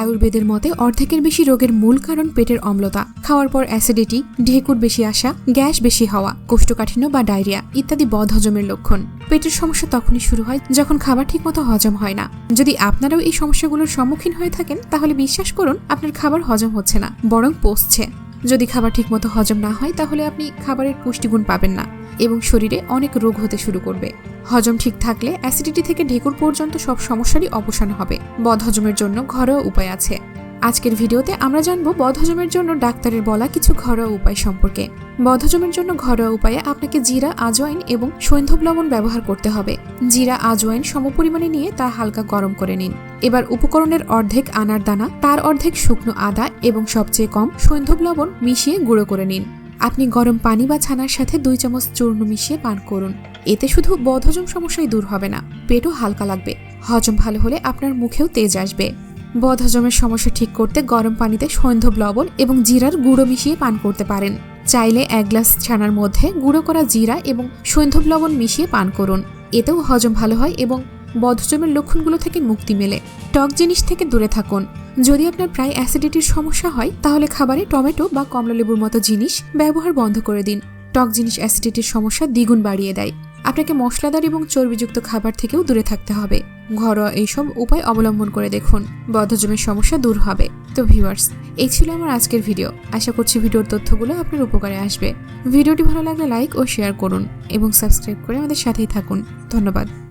আয়ুর্বেদের মতে, অর্ধেকের বেশি রোগের মূল কারণ পেটের অম্লতা। খাওয়ার পর অ্যাসিডিটি, ঢেকুর বেশি আসা, গ্যাস বেশি হওয়া, কোষ্ঠকাঠিন্য বা ডায়রিয়া ইত্যাদি বদহজমের লক্ষণ। পেটের সমস্যা তখনই শুরু হয় যখন খাবার ঠিকমতো হজম হয় না। যদি আপনারাও এই সমস্যাগুলোর সম্মুখীন হয়ে থাকেন, তাহলে বিশ্বাস করুন, আপনার খাবার হজম হচ্ছে না, বরং পচছে। যদি খাবার ঠিকমতো হজম না হয়, তাহলে আপনি খাবারের পুষ্টিগুণ পাবেন না। এবং শরীরে অনেক রোগ হতে শুরু করবে। হজম ঠিক থাকলে অ্যাসিডিটি থেকে ঢেকুর পর্যন্ত সব সমস্যারই অবসান হবে। বদহজমের জন্য ঘরোয়া উপায় আছে। আজকের ভিডিওতে আমরা জানব বদহজমের জন্য ডাক্তারের বলা কিছু ঘরোয়া উপায় সম্পর্কে। বদহজমের জন্য ঘরোয়া উপায়ে আপনাকে জিরা আজওয়াইন এবং সৈন্ধব লবণ ব্যবহার করতে হবে। জিরা আজওয়াইন সমপরিমাণে নিয়ে তা হালকা গরম করে নিন। এবার উপকরণের অর্ধেক আনার দানা, তার অর্ধেক শুকনো আদা এবং সবচেয়ে কম সৈন্ধব লবণ মিশিয়ে গুঁড়ো করে নিন। আপনি গরম পানি বা ছানার সাথে দুই চামচ চূর্ণ মিশিয়ে পান করুন। এতে শুধু বদহজম সমস্যাই দূর হবে না, পেটও হালকা লাগবে। হজম ভালো হলে আপনার মুখেও তেজ আসবে। বদহজমের সমস্যা ঠিক করতে গরম পানিতে সৈন্ধব লবণ এবং জিরার গুঁড়ো মিশিয়ে পান করতে পারেন। চাইলে এক গ্লাস ছানার মধ্যে গুঁড়ো করা জিরা এবং সৈন্ধব লবণ মিশিয়ে পান করুন। এতেও হজম ভালো হয় এবং বদহজমের লক্ষণগুলো থেকে মুক্তি মেলে। টক জিনিস থেকে দূরে থাকুন। যদি আপনার প্রায় অ্যাসিডিটির সমস্যা হয়, তাহলে খাবারে টমেটো বা কমলালেবুর মতো জিনিস ব্যবহার বন্ধ করে দিন। টক জিনিস অ্যাসিডিটির সমস্যা দ্বিগুণ বাড়িয়ে দেয়। আপনাকে মশলাদার এবং চর্বিযুক্ত খাবার থেকেও দূরে থাকতে হবে। ঘরোয়া এইসব উপায় অবলম্বন করে দেখুন। বদ্ধজমের সমস্যা দূর হবে। তো ভিউয়ার্স, এই ছিল আমার আজকের ভিডিও। আশা করছি ভিডিওর তথ্যগুলো আপনার উপকারে আসবে। ভিডিওটি ভালো লাগলে লাইক ও শেয়ার করুন এবং সাবস্ক্রাইব করে আমাদের সাথেই থাকুন। ধন্যবাদ।